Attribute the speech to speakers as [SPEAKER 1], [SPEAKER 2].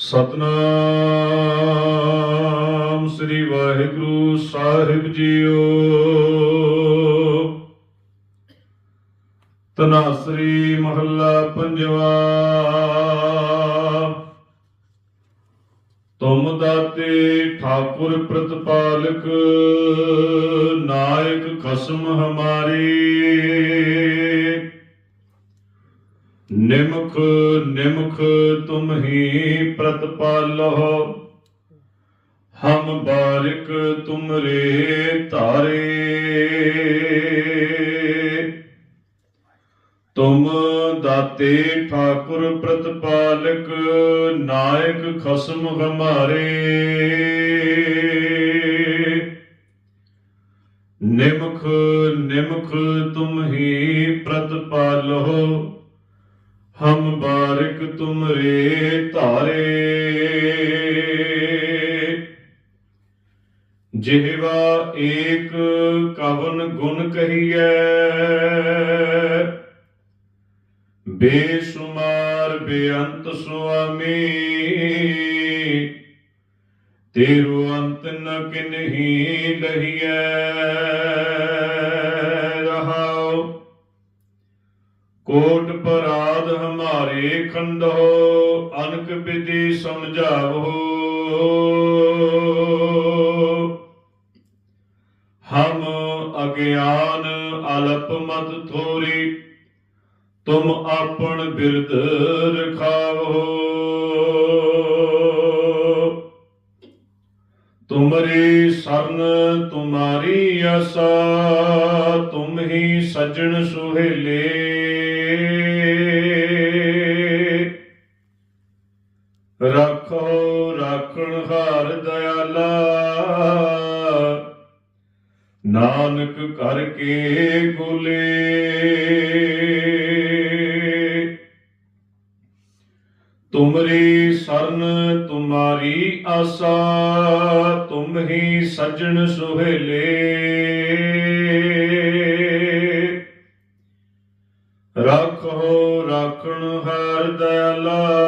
[SPEAKER 1] ਸਤਨਾਮ ਸ੍ਰੀ ਵਾਹਿਗੁਰੂ ਸਾਹਿਬ ਜੀਓ। ਤਨਾਸਰੀ ਮਹੱਲਾ ਪੰਜਵਾ। ਤੁਮ ਦਾਤੇ ਠਾਕੁਰ ਪ੍ਰਤਪਾਲਕ, ਨਾਇਕ ਖਸਮ ਹਮਾਰੀ। ਨਿਮਖ ਨਿਮਖ ਤੁਮਹੀ ਹੀ ਪ੍ਰਤਪਾਲੋ ਹਮ ਬਾਰਿਕ ਤੁਮਰੇ ਧਾਰੇ। ਤੁਮ ਦਾਤੇ ਠਾਕੁਰ ਪ੍ਰਤਪਾਲਕ, ਨਾਇਕ ਖਸਮ ਹਮਾਰੇ। ਨਿਮਖ ਨਿਮਖ ਤੁਮਹੀ ਹੀ ਪ੍ਰਤਪਾਲੋ ਹਮ ਬਾਰਿਕ ਤੁਮਰੇ ਧਾਰੇ। ਜਿਹਵਾ ਏਕ ਕਵਨ ਗੁਣ ਕਹੀਐ। ਬੇਸ਼ੁਮਾਰ ਬੇਅੰਤ ਸੁਆਮੀ। ਤੇਰੂ ਅੰਤ ਨ ਕਿਨਹੀ ਲਹੀਐ। ਰਹਾਉ। ਕੋਟ ਪਰਾਧ ਹਮਾਰੇ ਖੰਡੋ ਅਨਕ ਵਿਧੀ ਸਮਝਾਵੋ ਹਮ ਅਗਿਆਨ ਅਲਪ ਮਤ ਥੋਰੀ, ਤੁਮ ਆਪਣ ਬਿਰਧ ਰਖਾਵੋ ਤੁਮਰੀ ਸਰਨ ਤੁਮਾਰੀ ਆਸਾ, ਤੁਮ ਹੀ ਸਜਣ ਸੁਹੇਲੇ। ਰੱਖੋ, ਰਾਖਣ ਹਾਰ ਦਇਆਲਾ ਨਾਨਕ ਕਰਕੇ ਗੋਲੇ ਤੁਮਰੀ ਸਰਨ ਤੁਮਾਰੀ ਆਸਾ, ਤੁਮ ਹੀ ਸਜਣ ਸੁਹੇਲੇ। ਰੱਖੋ, ਰਾਖਣ ਹਰ ਦਇਆਲਾ